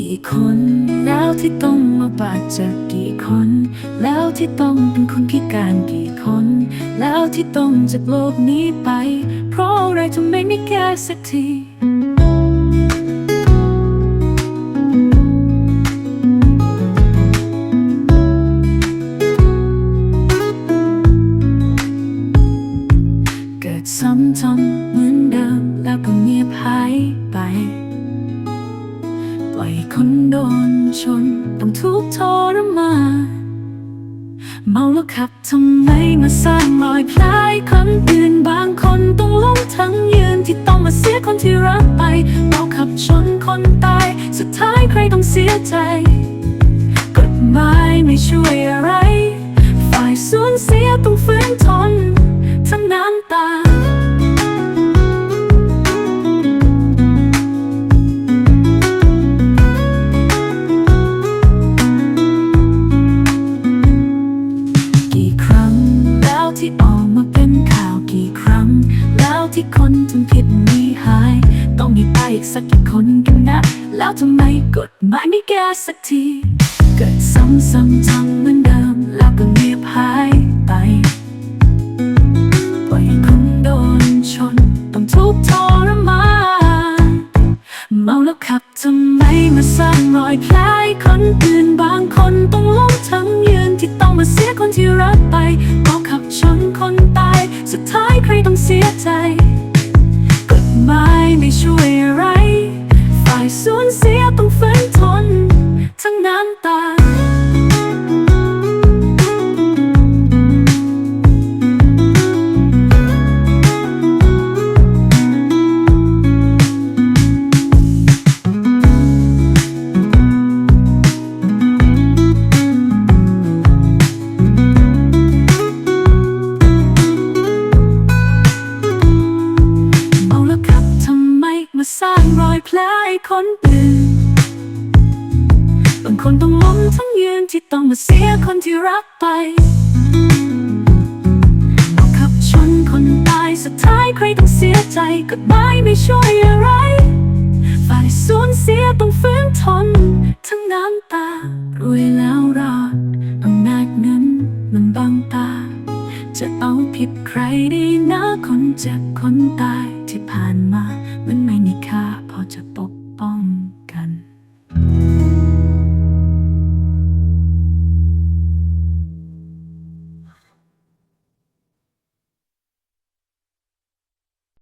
กี่คนแล้วที่ต้องมาบาดเจ็บกี่คน แล้วที่ต้องเป็นคนพิการกี่คน แล้วที่ต้องจากโลกนี้ไป เพราะอะไรทำไมไม่แก้สักทีซ้ำๆ ปล่อยคนโดนชน ต้องทุกข์ทรมานเมาแล้วขับทำไมมาสร้างรอยแผลให้คนอื่นบางคนต้องล้มทั้งยืนที่ต้องมาเสียคนที่รักไปเมาขับชนคนตาย สุดท้ายใครต้องเสียใจกฎหมายไม่ช่วยอะไร ฝ่ายสูญเสียต้องฝืนทน ทำผิดหนีหาย ต้องมีไปอีกสักกี่คนกันนะ แล้วทำไมกฎหมายไม่แก้สักที เกิดซ้ำๆจำเหมือนเดิม แล้วก็เงียบหายไปปล่อยคนโดนชน ต้องทุกข์ทรมานเมาแล้วขับทำไมมาสร้างรอยแผลคนอื่นบางคนต้องล้มทั้งยืนที่ต้องมาเสียคนที่รักไปเพราขับชนคนตาย สุดท้ายใครต้องเสียใจ รอยแผลให้คนอื่นบางคนต้องล้มทั้งยืนที่ต้องมาเสียคนที่รักไปเมาขับชนคนตายสุดท้ายใครต้องเสียใจกฎหมายไม่ช่วยอะไร ฝ่ายสูญเสียต้องฝืนทน ทั้งน้ำตารวยแล้วรอดต้องแลกเงินมันบังตา จะเอาผิดใครดีนะคนเจ็บคนตายที่ผ่านมามันไม่มีค่า 저 또